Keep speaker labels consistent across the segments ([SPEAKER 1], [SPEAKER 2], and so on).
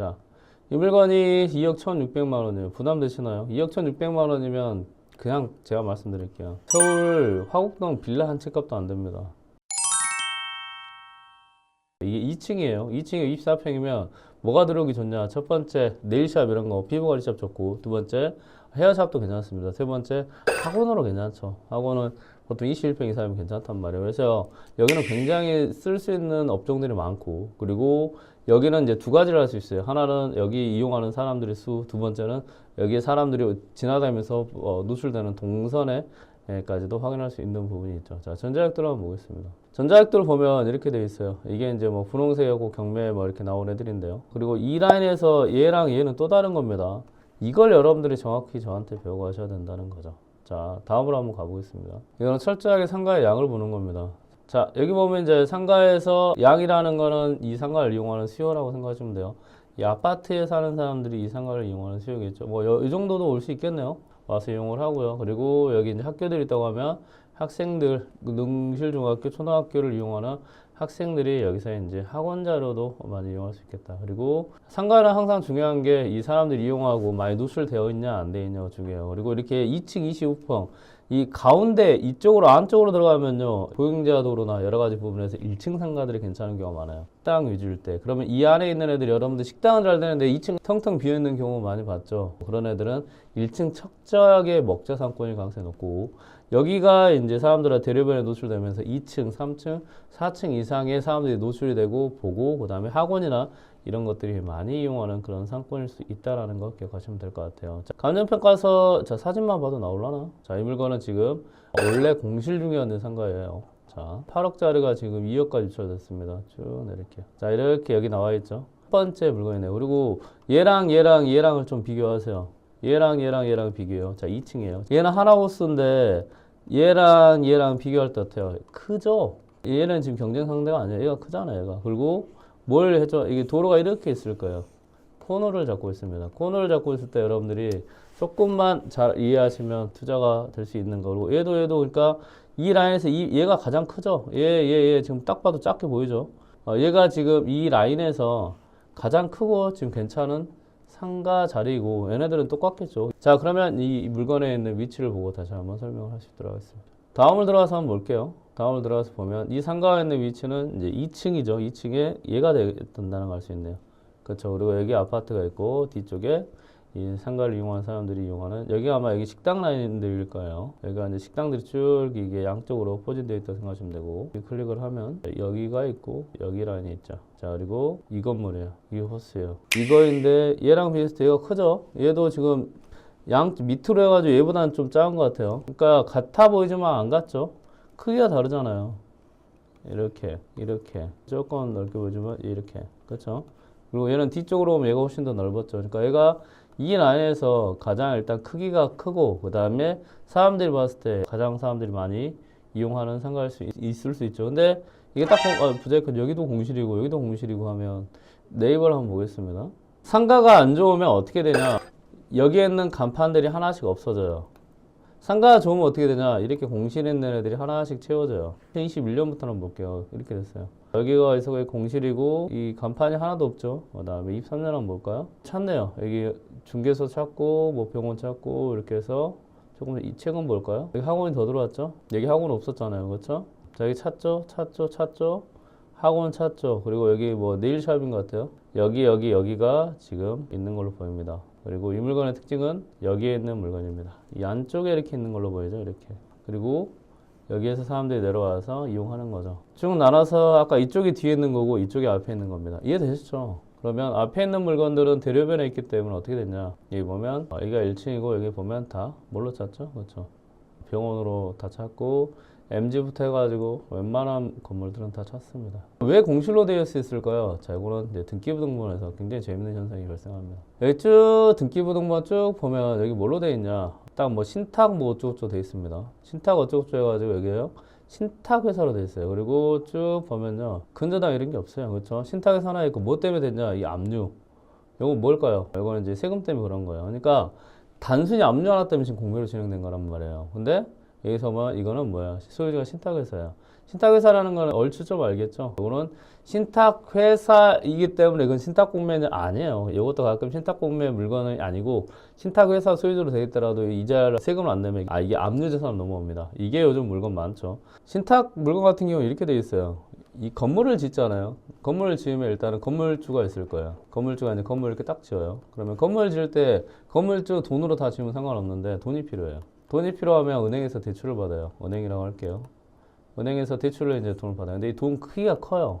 [SPEAKER 1] 자, 이 물건이 2억 1,600만 원이에요. 부담되시나요? 2억 1,600만 원이면 그냥 제가 말씀드릴게요. 서울 화곡동 빌라 한 채 값도 안 됩니다. 이게 2층이에요. 2층에 24평이면 뭐가 들어오기 좋냐? 첫 번째 네일샵 이런 거 피부 관리샵 좋고 두 번째 헤어샵도 괜찮습니다. 세 번째 학원으로 괜찮죠. 학원은 보통 21평 이상이면 괜찮단 말이에요. 그래서 여기는 굉장히 쓸 수 있는 업종들이 많고 그리고 여기는 이제 두 가지를 할 수 있어요. 하나는 여기 이용하는 사람들의 수, 두 번째는 여기에 사람들이 지나다니면서 어, 노출되는 동선에 까지도 확인할 수 있는 부분이 있죠. 자, 전자약들 한번 보겠습니다. 전자약들 보면 이렇게 되어 있어요. 이게 이제 뭐 분홍색하고 경매 뭐 이렇게 나온 애들인데요. 그리고 이 라인에서 얘랑 얘는 또 다른 겁니다. 이걸 여러분들이 정확히 저한테 배우고 하셔야 된다는 거죠. 자, 다음으로 한번 가보겠습니다. 이거는 철저하게 상가의 양을 보는 겁니다. 자, 여기 보면 이제 상가에서 양이라는 거는 이 상가를 이용하는 수요라고 생각하시면 돼요. 이 아파트에 사는 사람들이 이 상가를 이용하는 수요겠죠. 뭐, 이 정도도 올 수 있겠네요. 와서 이용을 하고요. 그리고 여기 이제 학교들이 있다고 하면 학생들, 그 능실중학교, 초등학교를 이용하는 학생들이 여기서 이제 학원 자료도 많이 이용할 수 있겠다. 그리고 상가는 항상 중요한 게 이 사람들이 이용하고 많이 노출되어 있냐 안 되어 있냐가 중요해요. 그리고 이렇게 2층 25평 이 가운데 이쪽으로 안쪽으로 들어가면요 보행자 도로나 여러 가지 부분에서 1층 상가들이 괜찮은 경우가 많아요. 식당 위주일 때 그러면 이 안에 있는 애들이 여러분들 식당은 잘 되는데 2층 텅텅 비어 있는 경우 많이 봤죠. 그런 애들은 1층 적절하게 먹자 상권일 가능성이 높고 여기가 이제 사람들의 대류변에 노출되면서 2층, 3층, 4층 이상의 사람들이 노출이 되고 보고 그 다음에 학원이나 이런 것들이 많이 이용하는 그런 상권일 수 있다라는 거 기억하시면 될 것 같아요. 자, 감정평가서 자 사진만 봐도 나올라나? 자, 이 물건은 지금 원래 공실 중이었는 상가예요. 자, 8억짜리가 지금 2억까지 유출됐습니다. 쭉 이렇게. 자, 이렇게 여기 나와 있죠. 첫 번째 물건이네요. 그리고 얘랑 얘랑 얘랑을 좀 비교하세요. 얘랑 얘랑 얘랑 비교해요. 자, 2층이에요. 얘는 하나호스인데 얘랑 얘랑 비교할 때 어때요? 크죠? 얘는 지금 경쟁 상대가 아니에요. 얘가 크잖아요, 얘가. 그리고 뭘 했죠? 이게 도로가 이렇게 있을 거예요. 코너를 잡고 있습니다. 코너를 잡고 있을 때 여러분들이 조금만 잘 이해하시면 투자가 될 수 있는 거고 얘도 얘도 그러니까 이 라인에서 이 얘가 가장 크죠. 얘 얘 얘 지금 딱 봐도 작게 보이죠. 어, 얘가 지금 이 라인에서 가장 크고 지금 괜찮은 상가 자리이고 얘네들은 똑같겠죠. 자 그러면 이 물건에 있는 위치를 보고 다시 한번 설명을 있도록 하겠습니다. 다음을 들어가서 한번 볼게요. 다음을 들어가서 보면 이 상가에 있는 위치는 이제 2층이죠. 2층에 얘가 된다는 걸 알 수 있네요. 그렇죠. 그리고 여기 아파트가 있고 뒤쪽에 이 상가를 이용하는 사람들이 이용하는 여기가 아마 여기 식당 라인들일 거예요. 여기가 이제 식당들이 쭉 이게 양쪽으로 포진되어 있다고 생각하시면 되고 이 클릭을 하면 여기가 있고 여기 라인이 있죠. 자 그리고 이 건물이에요. 이게 호스예요. 이거인데 얘랑 비슷해. 얘가 크죠. 얘도 지금 양 밑으로 해가지고 얘보다는 좀 작은 것 같아요. 그러니까 같아 보이지만 안 같죠. 크기가 다르잖아요. 이렇게 이렇게 조금 넓게 보이지만 이렇게 그렇죠. 그리고 얘는 뒤쪽으로 오면 얘가 훨씬 더 넓었죠. 그러니까 얘가 이 라인에서 가장 일단 크기가 크고 그 다음에 사람들이 봤을 때 가장 사람들이 많이 이용하는 상가일 수 있, 있을 수 있죠. 근데 이게 딱 어, 부재큰 여기도 공실이고 여기도 공실이고 하면 네이버를 한번 보겠습니다. 상가가 안 좋으면 어떻게 되냐? 여기에 있는 간판들이 하나씩 없어져요. 상가가 좋으면 어떻게 되냐? 이렇게 공실에 있는 애들이 하나씩 채워져요. 2021년부터 한번 볼게요. 이렇게 됐어요. 여기가 있어 공실이고 이 간판이 하나도 없죠. 그 다음에 23년 한번 볼까요? 찾네요. 여기 중개소 찾고 뭐 병원 찾고 이렇게 해서 조금 이 책은 볼까요? 여기 학원이 더 들어왔죠? 여기 학원 없었잖아요. 그렇죠? 자 여기 찾죠? 찾죠? 찾죠? 학원 찾죠? 그리고 여기 뭐 네일샵인 것 같아요. 여기 여기 여기가 지금 있는 걸로 보입니다. 그리고 이 물건의 특징은 여기에 있는 물건입니다. 이 안쪽에 이렇게 있는 걸로 보이죠? 이렇게. 그리고 여기에서 사람들이 내려와서 이용하는 거죠. 쭉 나눠서 아까 이쪽이 뒤에 있는 거고 이쪽이 앞에 있는 겁니다. 이해되시죠? 그러면 앞에 있는 물건들은 대류변에 있기 때문에 어떻게 됐냐? 여기 보면 어, 여기가 1층이고 여기 보면 다 뭘로 찾죠? 그렇죠. 병원으로 다 찾고 MG부터 해가지고 웬만한 건물들은 다 찾습니다. 왜 공실로 되어 있을까요? 자, 이거는 이제 등기부등본에서 굉장히 재밌는 현상이 발생합니다. 여기 쭉 등기부등본 쭉 보면 여기 뭘로 되어 있냐? 딱 뭐 신탁 뭐 어쩌고저쩌고 되어 있습니다. 신탁 어쩌고저쩌고 해가지고 여기에요. 신탁 회사로 되어 있어요. 그리고 쭉 보면요. 근저당 이런 게 없어요. 그렇죠? 신탁 회사 하나 있고 뭐 때문에 됐냐? 이 압류. 이거 뭘까요? 이거는 이제 세금 때문에 그런 거예요. 그러니까 단순히 압류 하나 때문에 지금 공매로 진행된 거란 말이에요. 근데 여기서 뭐 이거는 뭐야? 소유주가 신탁회사야. 신탁회사라는 건 얼추 좀 알겠죠? 이거는 신탁회사이기 때문에 이건 신탁공매는 아니에요. 이것도 가끔 신탁공매 물건이 아니고 신탁회사 소유주로 되어 있더라도 이자를 세금을 안 내면 아 이게 압류재산 넘어옵니다. 이게 요즘 물건 많죠. 신탁 물건 같은 경우 이렇게 돼 있어요. 이 건물을 짓잖아요. 건물을 지으면 일단은 건물주가 있을 거예요. 건물주가 이제 건물을 이렇게 딱 지어요. 그러면 건물 지을 때 건물주 돈으로 다 지으면 상관없는데 돈이 필요해요. 돈이 필요하면 은행에서 대출을 받아요. 은행이라고 할게요. 은행에서 대출을 이제 돈을 받아요. 근데 이 돈 크기가 커요.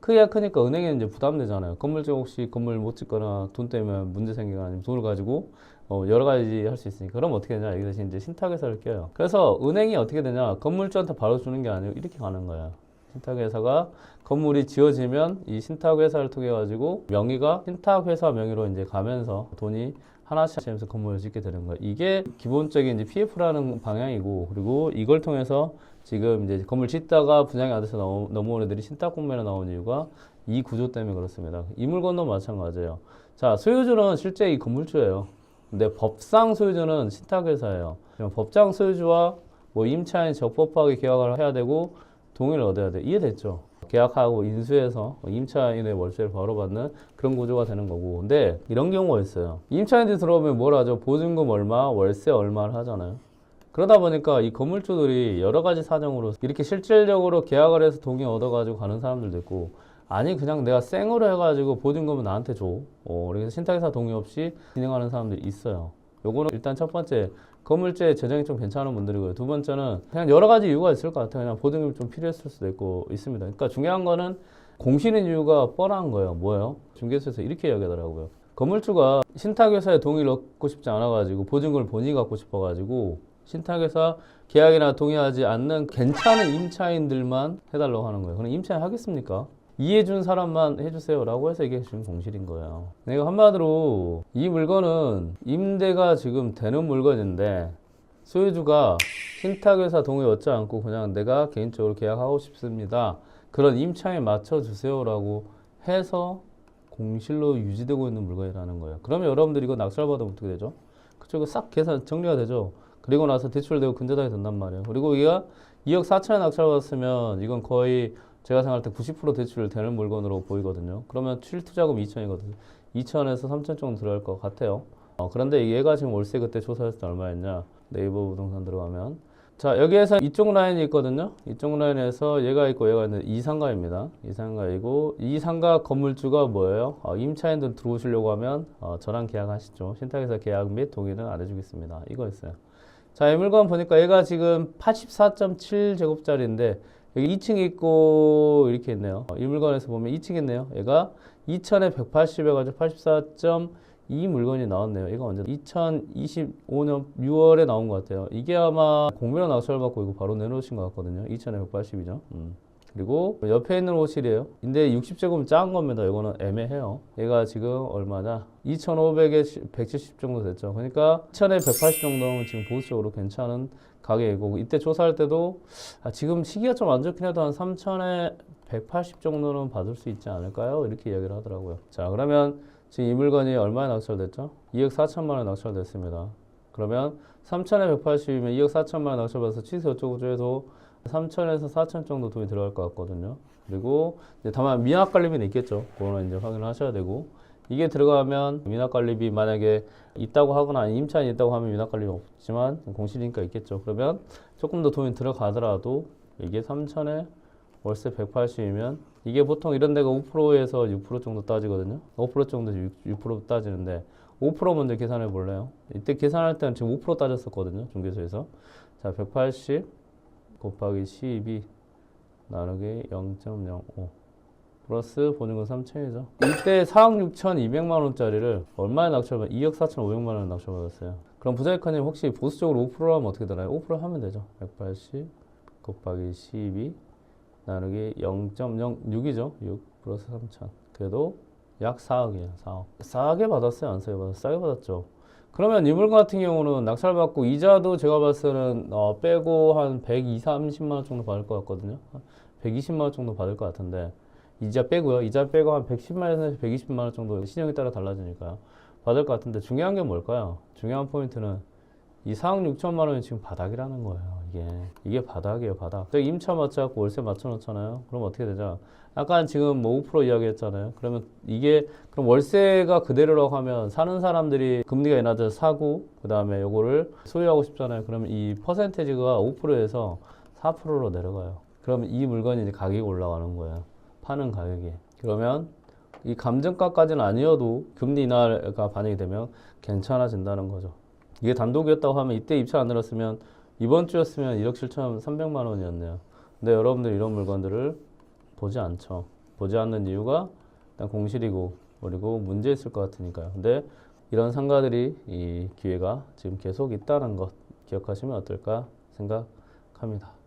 [SPEAKER 1] 크기가 크니까 은행에 이제 부담되잖아요. 건물주 혹시 건물 못 짓거나 돈 때문에 문제 생기거나 아니면 돈을 가지고 어, 여러 가지 할 수 있으니까 그럼 어떻게 되냐? 여기 대신 이제 신탁회사를 껴요. 그래서 은행이 어떻게 되냐? 건물주한테 바로 주는 게 아니고 이렇게 가는 거예요. 신탁회사가 건물이 지어지면 이 신탁회사를 통해 가지고 명의가 신탁회사 명의로 이제 가면서 돈이 하나씩 하면서 건물을 짓게 되는 거예요. 이게 기본적인 이제 PF라는 방향이고 그리고 이걸 통해서 지금 이제 건물 짓다가 분양이 안 돼서 넘- 넘어온 애들이 신탁공매로 나온 이유가 이 구조 때문에 그렇습니다. 이 물건도 마찬가지예요. 자, 소유주는 실제 이 건물주예요. 근데 법상 소유주는 신탁회사예요. 법정 소유주와 뭐 임차인 적법하게 계약을 해야 되고 동의를 얻어야 돼. 이해됐죠? 계약하고 인수해서 임차인의 월세를 바로 받는 그런 구조가 되는 거고. 근데 이런 경우가 있어요. 임차인들이 들어오면 뭘 하죠? 보증금 얼마, 월세 얼마를 하잖아요. 그러다 보니까 이 건물주들이 여러 가지 사정으로 이렇게 실질적으로 계약을 해서 동의 얻어가지고 가는 사람들도 있고 아니 그냥 내가 생으로 해가지고 보증금을 나한테 줘. 어, 그래서 신탁회사 동의 없이 진행하는 사람들이 있어요. 요거는 일단 첫 번째 건물주의 재정이 좀 괜찮은 분들이고요. 두 번째는 그냥 여러 가지 이유가 있을 것 같아요. 그냥 보증금이 좀 필요했을 수도 있고 있습니다. 그러니까 중요한 거는 공실인 이유가 뻔한 거예요. 뭐예요? 중개소에서 이렇게 이야기하더라고요. 건물주가 신탁회사의 동의를 얻고 싶지 않아가지고 보증금을 본인이 갖고 싶어가지고 신탁회사 계약이나 동의하지 않는 괜찮은 임차인들만 해달라고 하는 거예요. 그럼 임차인 하겠습니까? 이해준 사람만 해주세요 라고 해서 이게 지금 공실인 거예요. 내가 한마디로 이 물건은 임대가 지금 되는 물건인데 소유주가 신탁회사 동의 얻지 않고 그냥 내가 개인적으로 계약하고 싶습니다. 그런 임차인 맞춰주세요 라고 해서 공실로 유지되고 있는 물건이라는 거예요. 그러면 여러분들이 이거 낙찰받으면 어떻게 되죠? 이거 싹 계산 정리가 되죠? 그리고 나서 대출되고 근저당이 된단 말이에요. 그리고 이가 2억 4천에 낙찰받았으면 이건 거의 제가 생각할 때 90% 대출 되는 물건으로 보이거든요. 그러면 실투자금 2천이거든요. 2천에서 3천 정도 들어갈 것 같아요. 어, 그런데 얘가 지금 월세 그때 조사했을 때 얼마였냐? 네이버 부동산 들어가면 자 여기에서 이쪽 라인이 있거든요. 이쪽 라인에서 얘가 있고 얘가 있는 이상가입니다. 이 상가이고 이 상가 건물주가 뭐예요? 어, 임차인들 들어오시려고 하면 어, 저랑 계약하시죠. 신탁에서 계약 및 동의는 안 해주겠습니다. 이거 있어요. 자, 이 물건 보니까 얘가 지금 84.7제곱짜리인데 여기 2층이 있고 이렇게 있네요. 어, 이 물건에서 보면 2층 있네요. 얘가 2천에 180 해가지고 84.2 물건이 나왔네요. 이거 언제? 2025년 6월에 나온 것 같아요. 이게 아마 공매로 낙찰 받고 이거 바로 내놓으신 것 같거든요. 2천에 180이죠. 음. 그리고 옆에 있는 호실이에요. 근데 60제곱은 작은 겁니다. 이거는 애매해요. 얘가 지금 얼마냐? 2,500에 170 정도 됐죠. 그러니까 2,000에 180 정도면 지금 보수적으로 괜찮은 가격이고 이때 조사할 때도 아, 지금 시기가 좀 안 좋긴 해도 한 3,000에 180 정도는 받을 수 있지 않을까요? 이렇게 이야기를 하더라고요. 자, 그러면 지금 이 물건이 얼마에 낙찰됐죠? 2억 4천만 원 낙찰됐습니다. 그러면 3천에 180이면 2억 4천만 원 낙찰받아서 취소 어쩌고 저쩌고 3천에서 4천 정도 돈이 들어갈 것 같거든요. 그리고 다만 미납 관리비는 있겠죠. 그거는 이제 확인을 하셔야 되고 이게 들어가면 미납 관리비 만약에 있다고 하거나 임차인이 있다고 하면 미납 관리비 없지만 공실이니까 있겠죠. 그러면 조금 더 돈이 들어가더라도 이게 3천에 월세 180이면 이게 보통 이런 데가 5%에서 6% 정도 따지거든요. 5% 정도 6, 6% 따지는데 5% 먼저 계산해 볼래요? 이때 계산할 때는 지금 5% 따졌었거든요. 중개소에서. 자, 180 곱하기 12 나누기 0.05 플러스 보증금 3천이죠. 이때 4억 6천 2백만 원짜리를 얼마에 낙찰받? 2억 4천 5백만 원 낙찰받았어요. 그럼 부자이커님 혹시 보수적으로 5%하면 어떻게 되나요? 5% 하면 되죠. 180 곱하기 12 나누기 0.06이죠. 6 플러스 3천. 그래도 약 4억이에요. 4억. 싸게 받았어요? 안 싸게 받았어요? 싸게 받았죠. 그러면 이 물건 같은 경우는 낙찰받고 이자도 제가 봤을 때는 어, 빼고 한 120, 30만 원 정도 받을 것 같거든요. 한 120만 원 정도 받을 것 같은데 이자 빼고요. 이자 빼고 한 110만 원에서 120만 원 정도 신용에 따라 달라지니까요. 받을 것 같은데 중요한 게 뭘까요? 중요한 포인트는 이 4억 6천만 원이 지금 바닥이라는 거예요. 이게 이게 바닥이에요, 바닥. 임차 맞춰갖고 월세 맞춰놓잖아요. 그럼 어떻게 되죠? 약간 지금 뭐 5% 이야기했잖아요. 그러면 이게 그럼 월세가 그대로라고 하면 사는 사람들이 금리가 인하돼서 사고 그 다음에 요거를 소유하고 싶잖아요. 그러면 이 퍼센테이지가 5%에서 4%로 내려가요. 그러면 이 물건이 이제 가격이 올라가는 거예요. 파는 가격이. 그러면 이 감정가까지는 아니어도 금리 인하가 반영이 되면 괜찮아진다는 거죠. 이게 단독이었다고 하면 이때 입찰 안 늘었으면 이번 주였으면 1억 7천 3백만 원이었네요. 근데 여러분들 이런 물건들을 보지 않죠. 보지 않는 이유가 일단 공실이고 그리고 문제 있을 것 같으니까요. 근데 이런 상가들이 이 기회가 지금 계속 있다는 것 기억하시면 어떨까 생각합니다.